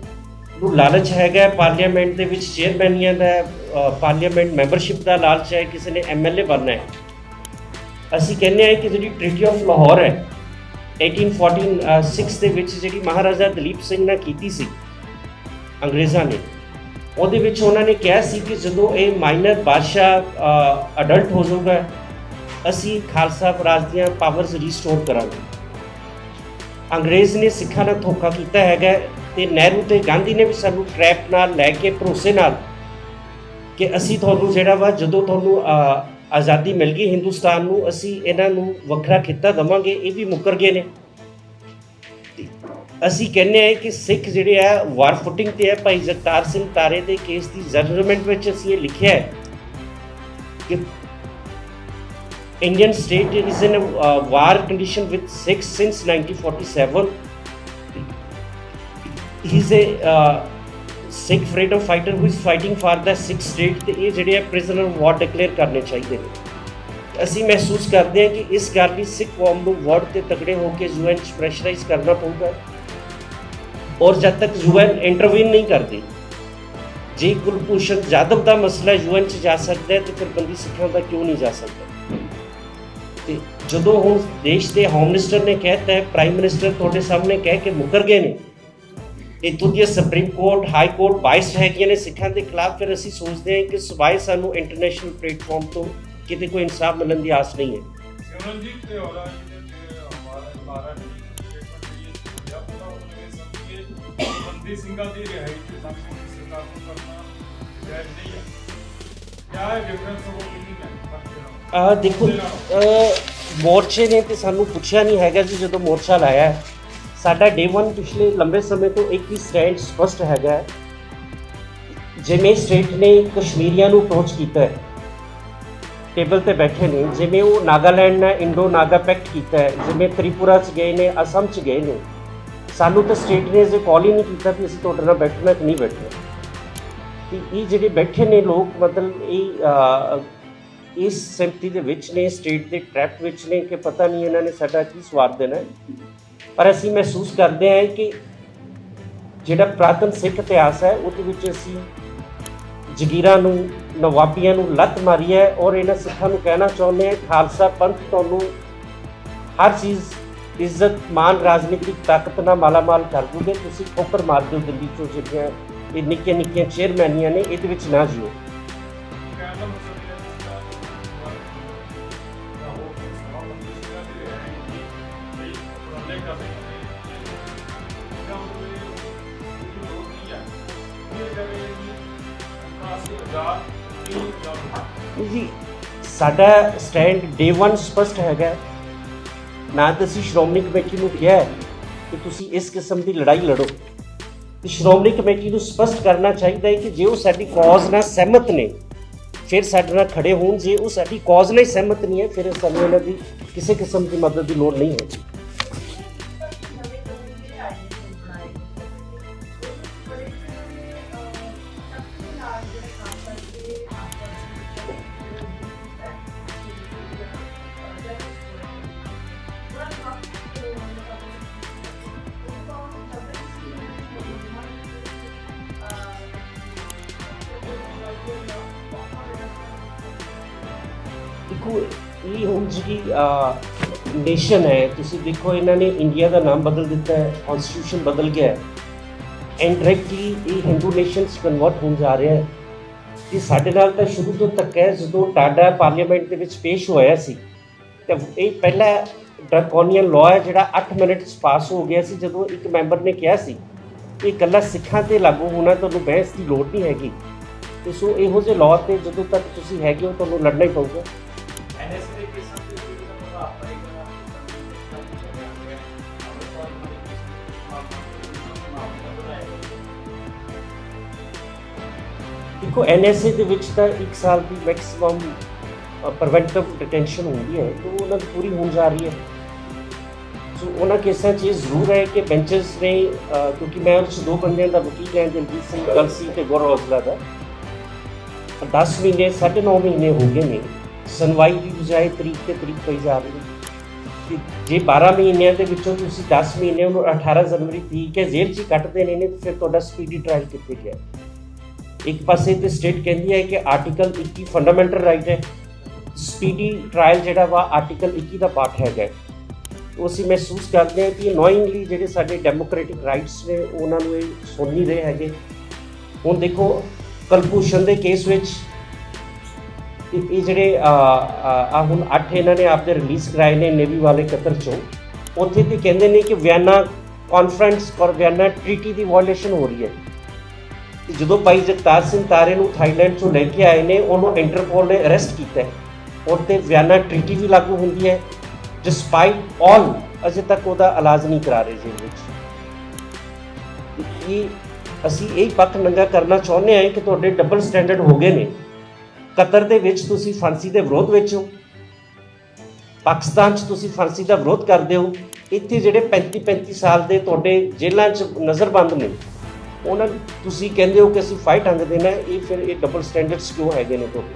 ਨੂੰ ਲਾਲਚ ਹੈਗਾ ਪਾਰਲੀਮੈਂਟ ਦੇ ਵਿੱਚ ਚੇਅਰਮੈਨੀਆਂ ਦਾ ਅ, ਪਾਰਲੀਮੈਂਟ ਮੈਂਬਰਸ਼ਿਪ ਦਾ ਲਾਲਚ ਹੈ ਕਿਸੇ ਨੇ ਐਮਐਲਏ ਬਣਨਾ ਹੈ। ਅਸੀਂ ਕਹਿੰਦੇ ਹਾਂ ਕਿ ਜਿਹੜੀ ਟ੍ਰੀਟੀ ਆਫ ਲਾਹੌਰ ਹੈ 1846 ਦੇ ਵਿੱਚ ਜਿਹੜੀ ਮਹਾਰਾਜਾ ਦਲੀਪ ਸਿੰਘ ਨੇ ਕੀਤੀ ਸੀ ਅੰਗਰੇਜ਼ਾਂ ਨੇ ਉਹਦੇ ਵਿੱਚ ਉਹਨਾਂ ਨੇ ਕਿਹਾ ਸੀ ਕਿ ਜਦੋਂ ਇਹ ਮਾਈਨਰ ਬਾਦਸ਼ਾਹ ਅਡਲਟ ਹੋ ਜਾਊਗਾ, ਅਸੀਂ ਖਾਲਸਾ ਰਾਜ ਦੀਆਂ ਪਾਵਰਸ ਰੀਸਟੋਰ ਕਰਾਂਗੇ। ਅੰਗਰੇਜ਼ ਨੇ ਸਿੱਖਾਂ ਨਾਲ ਧੋਖਾ ਕੀਤਾ ਹੈਗਾ ਤੇ ਨਹਿਰੂ ਤੇ ਗਾਂਧੀ ਨੇ ਵੀ ਸਾਨੂੰ ਟਰੈਪ ਨਾਲ ਲੈ ਕੇ ਭਰੋਸੇ ਨਾਲ ਕਿ ਅਸੀਂ ਤੁਹਾਨੂੰ ਜਿਹੜਾ ਵਾ, ਜਦੋਂ ਤੁਹਾਨੂੰ ਆਜ਼ਾਦੀ ਮਿਲ ਗਈ ਹਿੰਦੁਸਤਾਨ ਨੂੰ, ਅਸੀਂ ਇਹਨਾਂ ਨੂੰ ਵੱਖਰਾ ਖਿੱਤਾ ਦਵਾਂਗੇ, ਇਹ ਵੀ ਮੁੱਕਰ ਗਏ ਨੇ। ਅਸੀਂ ਕਹਿੰਦੇ ਆ ਕਿ ਸਿੱਖ ਜਿਹੜੇ ਆ ਵਾਰ ਫੁੱਟਿੰਗ ਤੇ ਆ ਭਾਈ ਜਗਤਾਰ ਸਿੰਘ ਤਾਰੇ ਦੇ ਕੇਸ ਦੀ ਜਜਮੈਂਟ ਵਿੱਚ ਅਸੀਂ ਇਹ ਲਿਖਿਆ ਹੈ ਕਿ Indian state is in a uh, war condition with Sikhs since 1947. He's a uh, Sikh freedom fighter who is fighting for the Sikh state ਤੇ ਇਹ ਜਿਹੜੇ ਆ ਪ੍ਰਿਜ਼ਨਰ ਆਫ ਵਾਰ ਡਿਕਲੇਅਰ ਕਰਨੇ ਚਾਹੀਦੇ ਨੇ ਅਸੀਂ ਮਹਿਸੂਸ ਕਰਦੇ ਹਾਂ ਕਿ ਇਸ ਗੱਲ ਲਈ ਸਿੱਖ ਕੌਮ ਨੂੰ ਵਰਡ ਤੇ ਤਕੜੇ ਹੋ ਕੇ ਯੂਐਨ ਚ ਪ੍ਰੈਸ਼ਰਾਈਜ਼ ਕਰਨਾ ਪਊਗਾ ਔਰ ਜਦ ਤੱਕ ਯੂਐਨ ਇੰਟਰਵੀਨ ਨਹੀਂ ਕਰਦੀ, ਜੇ ਕੁਲਭੂਸ਼ਣ ਜਾਦਵ ਦਾ ਮਸਲਾ ਯੂਐਨ ਚ ਜਾ ਸਕਦਾ ਹੈ, ਤੇ ਫਿਰ ਬੰਦੀ ਸਿੱਖਾਂ ਦਾ ਕਿਉਂ ਨਹੀਂ ਜਾ ਸਕਦਾ? ਤੇ ਜਦੋਂ ਹੁਣ ਦੇਸ਼ ਦੇ ਹੋਮ ਮਿਨਿਸਟਰ ਨੇ ਕਹਿਤਾ ਹੈ ਪ੍ਰਾਈਮ ਮਿਨਿਸਟਰ ਤੁਹਾਡੇ ਸਾਹਮਣੇ ਕਹਿ ਕੇ ਮੁਕਰ ਗਏ ਨੇ, ਇੱਥੋਂ ਦੀ supreme court high court bias ਹੈਗੀਆਂ ਨੇ ਸਿੱਖਾਂ ਦੇ ਖਿਲਾਫ, ਫਿਰ ਅਸੀਂ ਸੋਚਦੇ ਹਾਂ ਕਿ ਸਵਾਏ ਸਾਨੂੰ ਇੰਟਰਨੈਸ਼ਨਲ ਪਲੇਟਫਾਰਮ ਤੋਂ ਕਿਤੇ ਕੋਈ ਇਨਸਾਫ ਮਿਲਣ ਦੀ ਆਸ ਨਹੀਂ ਹੈ। ਸਿਮਰਨਜੀਤ ਤੇ ਔਰਾ ਜੀ ਨੇ ਹਮਾਰਾ ਹਮਾਰਾ ਬੰਦੀ ਸਿੰਘਾਂ ਦੀ ਰਿਹਾਈ ਤੇ ਸਾਨੂੰ ਸਰਕਾਰ ਨੂੰ ਕਰਨਾ ਜਾਇਜ਼ ਨਹੀਂ ਹੈ ਕਿਆ ਹੈ ਡਿਫਰੈਂਸ ਉਹ ਕਿੰਨੀ ਹੈ ਆ ਦੇਖੋ ਮੋਰਚੇ ਨੇ ਤੇ ਸਾਨੂੰ ਪੁੱਛਿਆ ਨਹੀਂ ਹੈਗਾ ਜੀ ਜਦੋਂ ਮੋਰਚਾ ਲਾਇਆ ਹੈ। ਸਾਡਾ ਡੇ 1 ਪਿਛਲੇ ਲੰਬੇ ਸਮੇਂ ਤੋਂ ਇੱਕ ਹੀ ਸਟੈਂਡ ਸਪਸ਼ਟ ਹੈਗਾ। ਜਿਵੇਂ ਸਟੇਟ ਨੇ ਕਸ਼ਮੀਰੀਆਂ ਨੂੰ ਅਪਰੋਚ ਕੀਤਾ ਹੈ ਟੇਬਲ ਤੇ ਬੈਠੇ ਨੇ ਜਿਵੇਂ ਉਹ ਨਾਗਾਲੈਂਡ ਨਾਲ ਇੰਡੋ ਨਾਗਾ ਪੈਕਟ ਕੀਤਾ ਹੈ ਜਿਵੇਂ ਤ੍ਰਿਪੁਰਾ ਚ ਗਏ ਨੇ ਅਸਮ ਚ ਗਏ ਨੇ ਸਾਨੂੰ ਤਾਂ ਸਟੇਟ ਨੇ ਜੇ ਕਾਲ ਹੀ ਨਹੀਂ ਕੀਤਾ ਵੀ ਅਸੀਂ ਤੁਹਾਡੇ ਨਾਲ ਬੈਠਣਾ ਕਿ ਨਹੀਂ ਬੈਠਣਾ। ਤੇ ਇਹ ਜਿਹੜੇ ਬੈਠੇ ਨੇ ਲੋਕ, ਮਤਲਬ ਇਹ ਇਸ ਸਿੰਪਤੀ ਦੇ ਵਿੱਚ ਨੇ ਸਟੇਟ ਦੇ ਟ੍ਰੈਪ ਵਿੱਚ ਨੇ ਕਿ ਪਤਾ ਨਹੀਂ ਇਹਨਾਂ ਨੇ ਸਾਡਾ ਕੀ ਸਵਾਰ ਦੇਣਾ ਪਰ ਅਸੀਂ ਮਹਿਸੂਸ ਕਰਦੇ ਹਾਂ ਕਿ ਜਿਹੜਾ ਪ੍ਰਾਤਨ ਸਿੱਖ ਇਤਿਹਾਸ ਹੈ, ਉਹਦੇ ਵਿੱਚ ਅਸੀਂ ਜਗੀਰਾਂ ਨੂੰ, ਨਵਾਬੀਆਂ ਨੂੰ ਲੱਤ ਮਾਰੀ ਹੈ ਔਰ ਇਹਨਾਂ ਸਿੱਖਾਂ ਨੂੰ ਕਹਿਣਾ ਚਾਹੁੰਦੇ ਹਾਂ, ਖਾਲਸਾ ਪੰਥ ਤੁਹਾਨੂੰ ਹਰ ਚੀਜ਼ ਇੱਜ਼ਤ ਮਾਨ ਰਾਜਨੀਤਿਕ ਤਾਕਤ ਨਾਲ ਮਾਲਾਮਾਲ ਕਰ ਦੂਗੇ ਤੁਸੀਂ ਠੋਕਰ ਮਾਰ ਦਿਓ ਦਿੱਲੀ ਚੋਂ ਜਿਹੜੀਆਂ ਇਹ ਨਿੱਕੀਆਂ ਨਿੱਕੀਆਂ ਚੇਅਰਮੈਨੀਆਂ ਨੇ ਇਹਦੇ ਵਿੱਚ ਨਾ ਜਿਓ ਜਾਂ ਸਾਡਾ ਸਟੈਂਡ ਡੇ 1 ਸਪਸ਼ਟ ਹੈਗਾ। ਨਾ ਤਾਂ ਅਸੀਂ ਸ਼੍ਰੋਮਣੀ ਕਮੇਟੀ ਨੂੰ ਕਿਹਾ ਕਿ ਤੁਸੀਂ ਇਸ ਕਿਸਮ ਦੀ ਲੜਾਈ ਲੜੋ। ਤੇ ਸ਼੍ਰੋਮਣੀ ਕਮੇਟੀ ਨੂੰ ਸਪਸ਼ਟ ਕਰਨਾ ਚਾਹੀਦਾ ਹੈ ਕਿ ਜੇ ਉਹ ਸਾਡੀ ਕਾਜ਼ ਨਾਲ ਸਹਿਮਤ ਨੇ, ਫਿਰ ਸਾਡੇ ਨਾਲ ਖੜੇ ਹੋਣ, ਜੇ ਉਹ ਸਾਡੀ ਕਾਜ਼ ਨਾਲ ਹੀ ਸਹਿਮਤ ਨਹੀਂ ਹੈ, ਫਿਰ ਸਾਨੂੰ ਇਹਨਾਂ ਦੀ ਕਿਸੇ ਕਿਸਮ ਦੀ ਮਦਦ ਦੀ ਲੋੜ ਨਹੀਂ ਹੈ ਦੇਖੋ, ਇਹ ਹੁਣ ਜਿਹੜੀ ਨੇਸ਼ਨ ਹੈ, ਤੁਸੀਂ ਦੇਖੋ, ਇਹਨਾਂ ਨੇ ਇੰਡੀਆ ਦਾ ਨਾਮ ਬਦਲ ਦਿੱਤਾ ਹੈ ਕਨਸਟੀਟਿਊਸ਼ਨ ਬਦਲ ਗਿਆ ਹੈ। ਡਾਇਰੈਕਟਲੀ ਇਹ ਹਿੰਦੂ ਨੇਸ਼ਨਸ ਕਨਵਰਟ ਹੋਣ ਜਾ ਰਿਹਾ ਹੈ। ਕਿ ਸਾਡੇ ਨਾਲ ਤਾਂ ਸ਼ੁਰੂ ਤੋਂ ਤੱਕ ਹੈ, ਜਦੋਂ ਟਾਡਾ ਪਾਰਲੀਮੈਂਟ ਦੇ ਵਿੱਚ ਪੇਸ਼ ਹੋਇਆ ਸੀ। ਤੇ ਇਹ ਪਹਿਲਾ ਡਰਕੋਨੀਅਨ ਲਾਅ ਹੈ, ਜਿਹੜਾ 8 ਮਿੰਟ 'ਚ ਪਾਸ ਹੋ ਗਿਆ ਸੀ, ਜਦੋਂ ਇੱਕ ਮੈਂਬਰ ਨੇ ਕਿਹਾ ਸੀ ਕਿ ਇਕੱਲਾ ਸਿੱਖਾਂ ਤੇ ਲਾਗੂ ਹੋਣਾ ਤੁਹਾਨੂੰ ਬਹਿਸ ਦੀ ਲੋੜ ਨਹੀਂ ਹੈਗੀ। ਤੇ ਸੋ ਇਹੋ ਜਿਹੇ ਲਾਅ ਤੇ ਜਦੋਂ ਤੱਕ ਤੁਸੀਂ ਹੈਗੇ ਹੋ, ਤੁਹਾਨੂੰ ਲੜਨਾ ਹੀ ਪਊਗਾ। ਐਨਐਸਏ ਦੇ ਕੇਸਾਂ ਤੇ ਵੀ ਜਿਹੜਾ ਪ੍ਰਭਾਵ ਪਏਗਾ ਦੇਖੋ ਐਨਐਸਏ ਦੇ ਵਿੱਚ ਤਾਂ 1 ਸਾਲ ਦੀ ਮੈਕਸਿਮਮ ਪ੍ਰੀਵੈਂਟਿਵ ਡਿਟੈਂਸ਼ਨ ਹੁੰਦੀ ਹੈ, ਤੇ ਉਹਨਾਂ ਦੀ ਪੂਰੀ ਹੋਣ ਜਾ ਰਹੀ ਹੈ। ਸੋ ਉਹਨਾਂ ਕੇਸਾਂ 'ਚ ਇਹ ਜ਼ਰੂਰ ਹੈ ਕਿ ਬੈਂਚਸ ਨੇ ਕਿਉਂਕਿ ਮੈਂ ਉਸ 'ਚ ਦੋ ਬੰਦਿਆਂ ਦਾ ਵਕੀਲ ਹੈ ਦਿਲਜੀਤ ਸਿੰਘ ਕਲਸੀ ਤੇ ਗੌਰਵ ਔਜਲਾ ਦਾ। 10 ਮਹੀਨੇ 9.5 ਮਹੀਨੇ ਹੋ ਗਏ ਨੇ। ਸੁਣਵਾਈ ਦੀ ਬਜਾਏ ਤਰੀਕ ਤੇ ਤਰੀਕ ਪਈ ਜਾ ਰਹੀ ਹੈ। ਤੇ ਜੇ 12 ਮਹੀਨਿਆਂ ਦੇ ਵਿੱਚੋਂ ਤੁਸੀਂ 10 ਮਹੀਨੇ ਉਹਨੂੰ 18 ਜਨਵਰੀ ਤਰੀਕ ਹੈ ਜੇਲ੍ਹ 'ਚ ਹੀ ਕੱਟਦੇ ਨੇ ਨੇ ਫਿਰ ਤੁਹਾਡਾ ਸਪੀਡੀ ਟ੍ਰਾਇਲ ਕਿੱਥੇ ਗਿਆ? ਇੱਕ ਪਾਸੇ ਤੇ ਸਟੇਟ ਕਹਿੰਦੀ ਹੈ ਕਿ ਆਰਟੀਕਲ 21 ਫੰਡਾਮੈਂਟਲ ਰਾਈਟ ਹੈ। ਸਪੀਡੀ ਟ੍ਰਾਇਲ ਜਿਹੜਾ ਵਾ ਆਰਟੀਕਲ 21 ਦਾ ਪਾਰਟ ਹੈਗਾ ਉਹ ਅਸੀਂ ਮਹਿਸੂਸ ਕਰਦੇ ਹਾਂ ਕਿ ਨੋਇੰਗਲੀ ਜਿਹੜੇ ਸਾਡੇ ਡੈਮੋਕ੍ਰੈਟਿਕ ਰਾਈਟਸ ਨੇ, ਉਹਨਾਂ ਨੂੰ ਇਹ ਸੁਣ ਨਹੀਂ ਰਹੇ ਹੈਗੇ। ਹੁਣ ਦੇਖੋ, ਕਲਭੂਸ਼ਣ ਦੇ ਕੇਸ ਵਿੱਚ ਇਹ ਇਹ ਜਿਹੜੇ ਆ ਹੁਣ 8 ਇਹਨਾਂ ਨੇ ਆਪਦੇ ਰਿਲੀਜ਼ ਕਰਾਏ ਨੇ ਨੇਵੀ ਵਾਲੇ ਕਤਰ ਚੋਂ। ਉੱਥੇ ਤੇ ਕਹਿੰਦੇ ਨੇ ਕਿ ਵਿਆਨਾ ਕਾਨਫਰੰਸ ਔਰ ਵਿਆਨਾ ਟ੍ਰੀਟੀ ਦੀ ਵਾਇਓਲੇਸ਼ਨ ਹੋ ਰਹੀ ਹੈ। ਜਦੋਂ ਭਾਈ ਜਗਤਾਰ ਸਿੰਘ ਤਾਰੇ ਨੂੰ ਥਾਈਲੈਂਡ ਚੋਂ ਲੈ ਕੇ ਆਏ ਨੇ, ਉਹਨੂੰ ਇੰਟਰਪੋਲ ਨੇ ਅਰੈਸਟ ਕੀਤਾ ਹੈ। ਔਰ ਤੇ ਵਿਆਨਾ ਟ੍ਰੀਟੀ ਵੀ ਲਾਗੂ ਹੁੰਦੀ ਹੈ ਡਿਸਪਾਈਟ ਆਲ ਅਜੇ ਤੱਕ ਉਹਦਾ ਇਲਾਜ ਨਹੀਂ ਕਰਾ ਰਹੇ ਜੇਲ੍ਹ ਵਿੱਚ। ਇਹ ਅਸੀਂ ਇਹ ਪੱਖ ਨੰਗਾ ਕਰਨਾ ਚਾਹੁੰਦੇ ਹਾਂ ਕਿ ਤੁਹਾਡੇ ਡਬਲ ਸਟੈਂਡਰਡ ਹੋ ਗਏ ਨੇ। ਕਤਰ ਦੇ ਵਿੱਚ ਤੁਸੀਂ ਫਾਂਸੀ ਦੇ ਵਿਰੋਧ ਵਿੱਚ ਹੋ। ਪਾਕਿਸਤਾਨ 'ਚ ਤੁਸੀਂ ਫਾਂਸੀ ਦਾ ਵਿਰੋਧ ਕਰਦੇ ਹੋ। ਇੱਥੇ ਜਿਹੜੇ 35 35 ਸਾਲ ਦੇ ਤੁਹਾਡੇ ਜੇਲ੍ਹਾਂ 'ਚ ਨਜ਼ਰਬੰਦ ਨੇ, ਉਹਨਾਂ ਤੁਸੀਂ ਕਹਿੰਦੇ ਹੋ ਕਿ ਅਸੀਂ ਫਾਈਟ ਹੰਗ ਦੇਣਾ ਇਹ ਫਿਰ ਇਹ ਡਬਲ ਸਟੈਂਡਰਡਸ ਕਿਉਂ ਹੈਗੇ ਨੇ ਤੁਹਾਡੇ?